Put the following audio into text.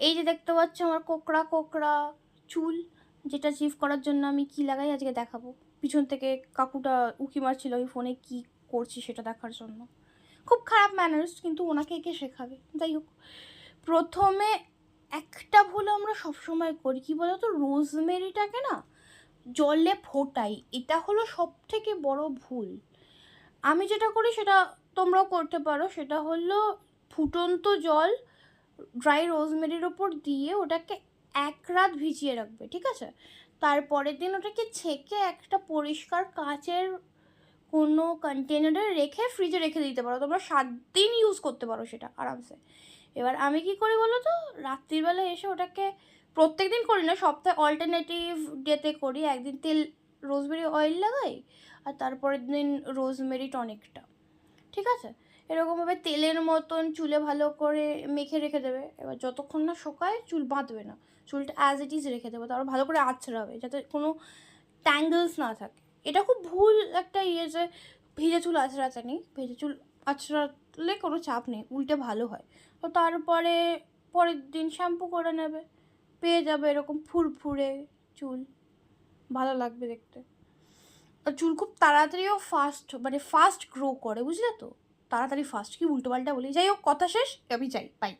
এই যে দেখতে পাচ্ছ আমার কোকড়া কোকড়া চুল, যেটা চিফ করার জন্য আমি কি লাগাই আজকে দেখাবো। পিছন থেকে কাকুটা উকি মারছিল ওই ফোনে কি করছি সেটা দেখার জন্য। খুব খারাপ ম্যানার্স কিন্তু ওনাকে একে শেখাবে। যাই হোক, প্রথমে একটা ভুল আমরা সবসময় করি। কি বলতো? রোজমেরিটাকে না জলে ফোটাই। এটা হলো সব থেকে বড় ভুল। আমি যেটা করি সেটা তোমরাও করতে পারো। সেটা হলো ফুটন্ত জল ড্রাই রোজমেরির ওপর দিয়ে ওটাকে এক রাত ভিজিয়ে রাখবে, ঠিক আছে? তারপরের দিন ওটাকে ছেঁকে একটা পরিষ্কার কাচের কোনো কন্টেনারে রেখে ফ্রিজে রেখে দিতে পারো। তোমরা সাত দিন ইউজ করতে পারো সেটা আরামসে। এবার আমি কি করি বলো তো? রাত্রিবেলা এসে ওটাকে প্রত্যেক দিন করি না, সপ্তাহে অল্টারনেটিভ ডেতে করি। একদিন তেল রোজমেরি অয়েল লাগাই, আর তারপরের দিন রোজমেরি টনিকটা ঠিক আছে? এরকমভাবে তেলের মতন চুলে ভালো করে মেখে রেখে দেবে। এবার যতক্ষণ না শোকায়, চুল বাঁধবে না। চুলটা অ্যাজ ইট ইজ রেখে দেবে। তারপর ভালো করে আছড়াবে যাতে কোনো ট্যাঙ্গেলস না থাকে। এটা খুব ভুল একটা ইয়ে যে ভেজে চুল আছড়াতে নেই। ভেজে চুল আছড়ালে কোনো চাপ নেই, উল্টে ভালো হয়। তো তারপরে পরের দিন শ্যাম্পু করে নেবে। পেয়ে যাবে এরকম ফুরফুরে চুল। ভালো লাগবে দেখতে। আর চুল খুব তাড়াতাড়িও ফাস্ট মানে ফাস্ট গ্রো করে, বুঝলে তো? তাড়াতাড়ি ফার্স্ট কি উল্টোপাল্টা বলি? যাই হোক কথা শেষ আমি যাই বাই